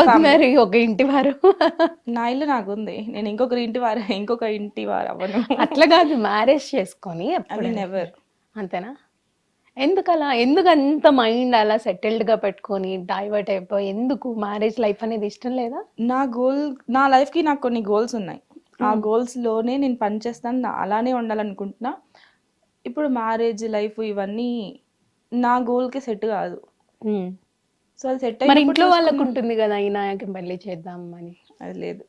అయిపోతున్నారు ఈ ఒక ఇంటి వారు. నా ఇల్లు నాకు ఉంది నేను ఇంకొకరి ఇంటి వారు ఇంకొక ఇంటి వారు అవ్వను. అట్లా కాదు మ్యారేజ్ చేసుకొని నెవర్ అంతేనా ఎందుకు అలా ఎందుకు అంత మైండ్ అలా సెటిల్డ్గా పెట్టుకొని డైవర్ట్ అయిపోయి ఎందుకు మ్యారేజ్ లైఫ్ అనేది ఇష్టం లేదా? నా గోల్ నా లైఫ్కి నాకు కొన్ని గోల్స్ ఉన్నాయి. ఆ గోల్స్లోనే నేను పని చేస్తాను నా- అలానే ఉండాలనుకుంటున్నా. ఇప్పుడు మ్యారేజ్ లైఫ్ ఇవన్నీ నా గోల్కి సెట్ కాదు. సో అది సెట్ మరి ఇంట్లో వాళ్ళకు ఉంటుంది కదా ఈయనకి పెళ్ళి చేద్దాం అని. అది లేదు.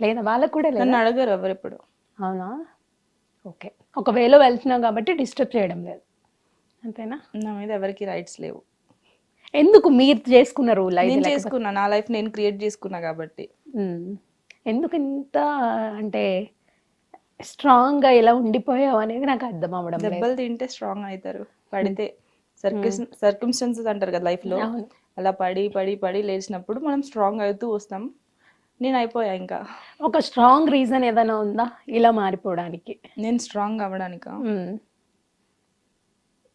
లేదా? వాళ్ళకు కూడా లేదా? నన్ను అడగరు ఎవరెప్పుడు అవునా? ఓకే. ఒకవేళ వెళ్తున్నాం కాబట్టి డిస్టర్బ్ చేయడం లేదు. అంతేనా? నా మీద ఎవరికి రైట్స్ లేవు. ఎందుకు? మీరు చేసుకున్న రూల్ నేను చేసుకున్నా. నా లైఫ్ నేను క్రియేట్ చేసుకున్నా కాబట్టి. ఎందుకు ఇంత అంటే స్ట్రాంగ్గా ఇలా ఉండిపోయావు అనేది నాకు అర్థం అవ్వడం దెబ్బలు తింటే స్ట్రాంగ్ అవుతారు. పడితే సర్కిస్ సర్కమ్స్టెన్సెస్ అంటారు కదా లైఫ్లో. అలా పడి పడి పడి లేచినప్పుడు మనం స్ట్రాంగ్ అవుతూ వస్తాం. నేను అయిపోయా ఇంకా. ఒక స్ట్రాంగ్ రీజన్ ఏదైనా ఉందా? ఇలా మారిపోవడానికి. నేను స్ట్రాంగ్ అవ్వడానిక.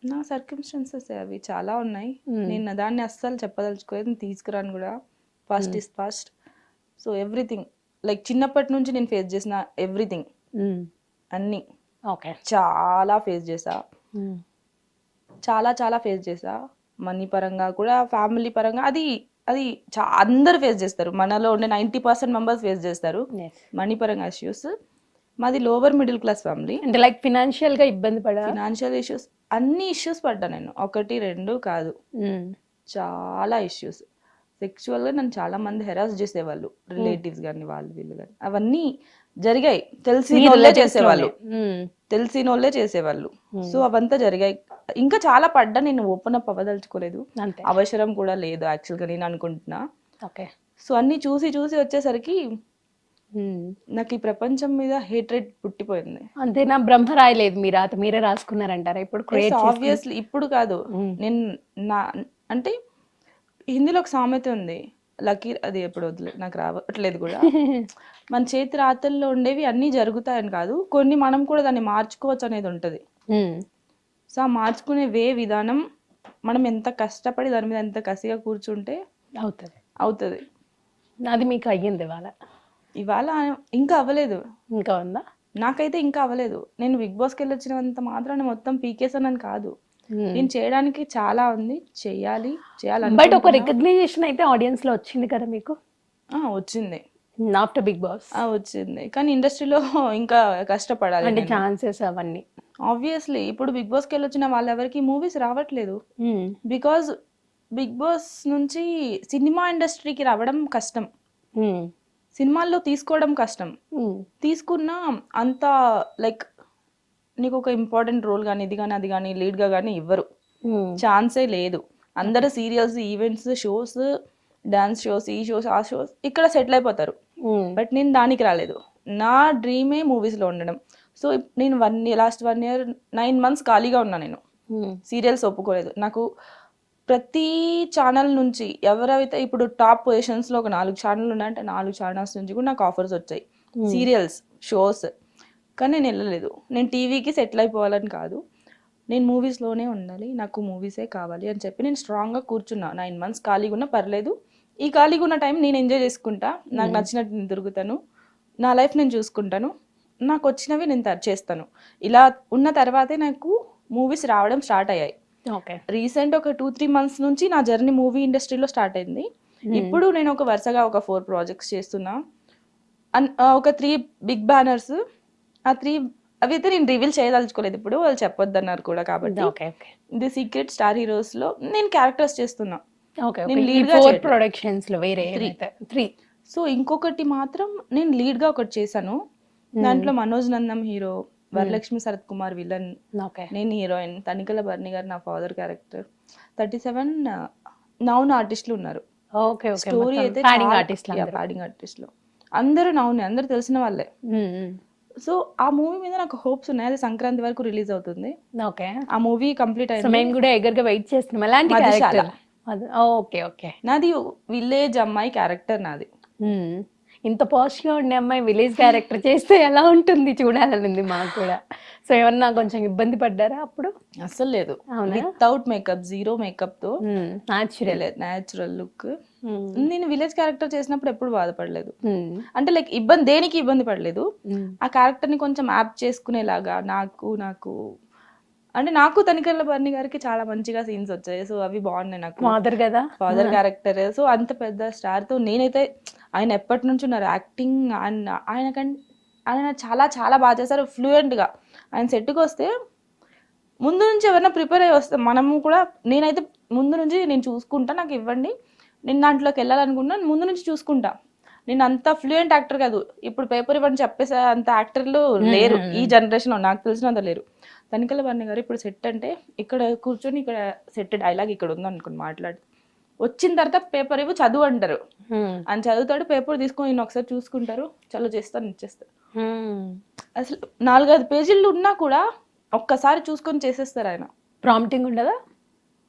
నా సర్కమ్స్టెన్సెస్ అవి చాలా ఉన్నాయి. నేను దాన్ని అస్సలు చెప్పదలుచుకోలేదు. తీసుకురాను కూడా. Fast is fast so everything like చిన్నప్పటి నుంచి నేను ఫేస్ చేసిన ఎవ్రీథింగ్. అన్ని. ఓకే. చాలా ఫేస్ చేసా. చాలా చాలా ఫేస్ చేసా మనీ పరంగా కూడా ఫ్యామిలీ పరంగా అది అది చా అందరు ఫేస్ చేస్తారు. మనలో ఉండే నైంటీ పర్సెంట్ మెంబర్స్ ఫేస్ చేస్తారు. మనీ పరంగా ఇష్యూస్ మాది లోవర్ మిడిల్ క్లాస్ ఫ్యామిలీ అంటే లైక్ ఫినాన్షియల్గా ఇబ్బంది పడా ఫినాన్షియల్ ఇష్యూస్ అన్ని ఇష్యూస్ పడ్డా నేను. ఒకటి రెండు కాదు. మ్మ్. చాలా ఇష్యూస్ సెక్చువల్గా నన్ను చాలా మంది హెరాస్ చేసేవాళ్ళు. రిలేటివ్స్ కానీ వాళ్ళు వీళ్ళు కానీ అవన్నీ జరిగాయి. తెలిసిన వాళ్ళే చేసేవాళ్ళు. మ్మ్. తెలిసిన వాళ్ళే చేసేవాళ్ళు. Hmm. సో అవంతా జరిగాయి. ఇంకా చాలా పడ్డా నేను ఓపెన్ అప్ అవ్వదలుచుకోలేదు. అంతే. అవసరం కూడా లేదు యాక్చువల్గా నేను అనుకుంటున్నా. ఓకే. సో అన్ని చూసి చూసి వచ్చేసరికి. నాకు ఈ ప్రపంచం మీద హేట్రెడ్ పుట్టిపోయింది. అంతేనా బ్రహ్మ రాయలేదు మీరు. మీరే రాసుకున్నారంటారా? ఇప్పుడు ఆబ్వియస్లీ ఇప్పుడు కాదు. నేను నా అంటే హిందీలో ఒక సామెత ఉంది. లక్కీ అది ఎప్పుడు వదిలే నాకు రావట్లేదు కూడా. మన చేతి రాతల్లో ఉండేవి అన్నీ జరుగుతాయని కాదు కొన్ని మనం కూడా దాన్ని మార్చుకోవచ్చు అనేది ఉంటుంది. సో ఆ మార్చుకునే వే విధానం మనం ఎంత కష్టపడి దాని మీద ఎంత కసిగా కూర్చుంటే అవుతుంది. అవుతుంది. అది మీకు అయ్యింది ఇవాళ? ఇవాళ ఇంకా అవ్వలేదు. ఇంకా ఉందా? నాకైతే ఇంకా అవ్వలేదు. నేను బిగ్ బాస్కి వెళ్ళి వచ్చినంత మాత్రాన మొత్తం పీకేసానని కాదు. నేను చేయడానికి చాలా ఉంది. చెయ్యాలి. చేయాలని బట్ ఒక రికగ్నైజేషన్ అయితే ఆడియన్స్లో వచ్చింది కదా మీకు? వచ్చింది. ఆఫ్టర్ బిగ్ బాస్ వచ్చింది. కానీ ఇండస్ట్రీలో ఇంకా కష్టపడాలి అంటే ఛాన్సెస్ అవన్నీ. ఆబ్వియస్లీ ఇప్పుడు బిగ్ బాస్కి వెళ్ళి వచ్చిన వాళ్ళెవరికి మూవీస్ రావట్లేదు. బికాజ్ బిగ్ బాస్ నుంచి సినిమా ఇండస్ట్రీకి రావడం కష్టం. మ్మ్. సినిమాల్లో తీసుకోవడం కష్టం. మ్మ్. తీసుకున్న అంత లైక్ నీకు ఒక ఇంపార్టెంట్ రోల్ కానీ ఇది కానీ అది కానీ లీడ్గా కానీ ఇవ్వరు. ఛాన్సే లేదు. అందరు serials events shows dance shows ఈ షోస్ ఆ షోస్ ఇక్కడ సెటిల్ అయిపోతారు. బట్ నేను దానికి రాలేదు. నా డ్రీమే మూవీస్లో ఉండడం. సో నేను one year last one year nine months ఖాళీగా ఉన్నా నేను. సీరియల్స్ ఒప్పుకోలేదు. నాకు ప్రతి ఛానల్ నుంచి ఎవరైతే ఇప్పుడు టాప్ పొజిషన్స్లో ఒక నాలుగు ఛానల్ ఉన్నాయంటే నాలుగు ఛానల్స్ నుంచి కూడా నాకు ఆఫర్స్ వచ్చాయి. సీరియల్స్ షోస్ కానీ నేను వెళ్ళలేదు. నేను టీవీకి సెటిల్ అయిపోవాలని కాదు. నేను మూవీస్లోనే ఉండాలి. నాకు మూవీసే కావాలి అని చెప్పి నేను స్ట్రాంగ్గా కూర్చున్నా. నైన్ మంత్స్ ఖాళీగా ఉన్నా పర్లేదు. ఈ ఖాళీగా ఉన్న టైం నేను ఎంజాయ్ చేసుకుంటా. నాకు నచ్చినట్టు నేను తిరుగుతాను. నా లైఫ్ నేను చూసుకుంటాను. నాకు వచ్చినవి నేను చేస్తాను. ఇలా ఉన్న తర్వాతే నాకు మూవీస్ రావడం స్టార్ట్ అయ్యాయి. ఓకే. రీసెంట్ ఒక టూ త్రీ మంత్స్ నుంచి నా జర్నీ మూవీ ఇండస్ట్రీలో స్టార్ట్ అయింది. ఇప్పుడు నేను ఒక వరుసగా ఒక ఫోర్ ప్రాజెక్ట్స్ చేస్తున్నా. అన్- ఆ, ఒక త్రీ బిగ్ బ్యానర్స్ ఆ త్రీ అవి అయితే నేను రివీల్ చేయదలుచుకోలేదు ఇప్పుడు వాళ్ళు చెప్పొద్దన్నారు కూడా కాబట్టి. Okay okay. The secret star హీరోస్లో నేను క్యారెక్టర్స్ చేస్తున్నా. ఓకే నేను lead గా. ప్రొడక్షన్స్లో వేరే త్రీ. సో ఇంకొకటి మాత్రం నేను లీడ్గా ఒకటి చేశాను. దాంట్లో మనోజ్ నందం హీరో వరలక్ష్మి శరత్ కుమార్ విలన్. నేను హీరోయిన్. తనికల బర్ని గారు నా father character. Thirty seven known ఆర్టిస్టులు ఉన్నారు. ఓకే ఓకే స్టోరీ అయితే ప్యాడింగ్ అందరూ. నౌనే అందరూ తెలిసిన వాళ్ళే. సో ఆ మూవీ మీద నాకు హోప్స్ ఉన్నాయి. అది సంక్రాంతి వరకు రిలీజ్ అవుతుంది. ఓకే. ఆ మూవీ కంప్లీట్ అయింది. మేము కూడా ఎగర్గా వెయిట్ చేస్తున్నాం. క్యారెక్టర్? Okay okay. నాది విలేజ్ అమ్మాయి క్యారెక్టర్ నాది. ఇంత పాష్గా ఉండే అమ్మాయి విలేజ్ క్యారెక్టర్ చేస్తే ఎలా ఉంటుంది? చూడాలని ఉంది మాకు కూడా. సో ఏమన్నా కొంచెం ఇబ్బంది పడ్డారా అప్పుడు? అస్సలు లేదు? Without makeup zero మేకప్తో. Natural natural look. నేను విలేజ్ క్యారెక్టర్ చేసినప్పుడు ఎప్పుడు బాధపడలేదు. అంటే లైక్ ఇబ్బంది దేనికి ఇబ్బంది పడలేదు. ఆ క్యారెక్టర్ని కొంచెం యాప్ చేసుకునేలాగా నాకు నాకు అంటే నాకు తనికెళ్ళ బర్ని గారికి చాలా మంచిగా సీన్స్ వచ్చాయి. సో అవి బాగున్నాయి నాకు. ఫాదర్ కదా? ఫాదర్ క్యారెక్టర్ సో అంత పెద్ద స్టార్తో నేనైతే ఆయన ఎప్పటి నుంచి ఉన్నారు. యాక్టింగ్ ఆయన ఆయన కం- ఆయన చాలా చాలా బాగా చేశారు. ఫ్లూయెంట్గా. ఆయన సెట్కి వస్తే ముందు నుంచి ఎవరైనా ప్రిపేర్ అయ్యి వస్తాం మనము కూడా నేనైతే ముందు నుంచి నేను చూసుకుంటా నాకు ఇవ్వండి. నేను దాంట్లోకి వెళ్ళాలనుకున్నా ముందు నుంచి చూసుకుంటా. నేను అంత ఫ్లూయెంట్ యాక్టర్ కాదు. ఇప్పుడు పేపర్ ఇవ్వండి చెప్పేసే అంత యాక్టర్లు లేరు. ఈ జనరేషన్లో నాకు తెలిసినంత లేరు. తనికల వర్ణ గారు ఇప్పుడు సెట్ అంటే ఇక్కడ కూర్చొని ఇక్కడ సెట్ డైలాగ్ ఇక్కడ ఉంది అనుకుని మాట్లాడి. వచ్చిన తర్వాత పేపర్ ఇవ్వు చదువు అంటారు. అని చదువుతాడు పేపర్ తీసుకొని నేను ఒకసారి చూసుకుంటారు. చలో చేస్తాను ఇచ్చేస్తారు. అసలు నాలుగైదు పేజీలు ఉన్నా కూడా ఒక్కసారి చూసుకొని చేసేస్తారు ఆయన. ప్రాంప్టింగ్ ఉండదా?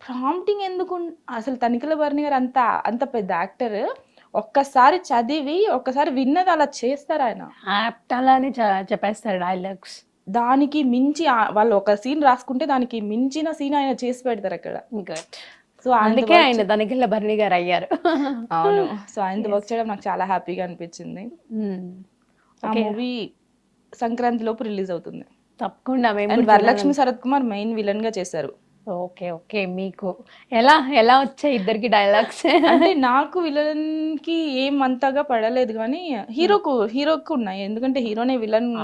ప్రాంప్టింగ్ ఎందుకు అసలు తనిఖీల భరణి గారు అంత అంత పెద్ద యాక్టర్. ఒక్కసారి చదివి ఒక్కసారి విన్నది అలా చేస్తారు ఆయన. యాప్ట్ అలానే చ- చెప్పేస్తాడు డైలాగ్స్ దానికి మించి వాళ్ళు ఒక సీన్ రాసుకుంటే దానికి మించిన సీన్ ఆయన చేసి పెడతారు అక్కడ. గుడ్ సో అందుకే ఆయన దనికెళ్ళ భరణి గారు అయ్యారు. అవును. సో ఆయనతో వర్క్ చేయడం నాకు చాలా హ్యాపీగా అనిపించింది. ఆ మూవీ సంక్రాంతి లోపు రిలీజ్ అవుతుంది. తప్పకుండా మేము వరలక్ష్మి శరత్ కుమార్ మెయిన్ విలన్గా చేశారు. Okay okay. మీకు ఎలా ఎలా వచ్చాయి ఇద్దరికి డైలాగ్స్ అంటే నాకు విలన్కి ఏం అంతగా పడలేదు కానీ హీరోకు హీరోకు ఉన్నాయి. ఎందుకంటే హీరోనే విలన్.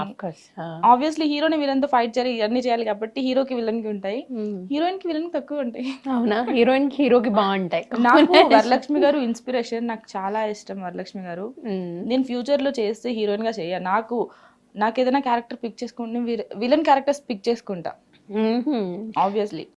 ఆబ్వియస్లీ హీరోనే విలన్తో ఫైట్ చేయాలి ఇవన్నీ చేయాలి కాబట్టి హీరోకి విలన్కి ఉంటాయి. హీరోయిన్కి విలన్ తక్కువ ఉంటాయి. అవునా? హీరోయిన్కి హీరోకి బాగుంటాయి. నాకు వరలక్ష్మి గారు ఇన్స్పిరేషన్ నాకు చాలా ఇష్టం వరలక్ష్మి గారు. ఉమ్. నేను ఫ్యూచర్లో చేస్తే హీరోయిన్గా చెయ్య నాకు నాకు ఏదైనా క్యారెక్టర్ పిక్ చేసుకుంటే విలన్ క్యారెక్టర్స్ పిక్ చేసుకుంటా. ఆబ్వియస్లీ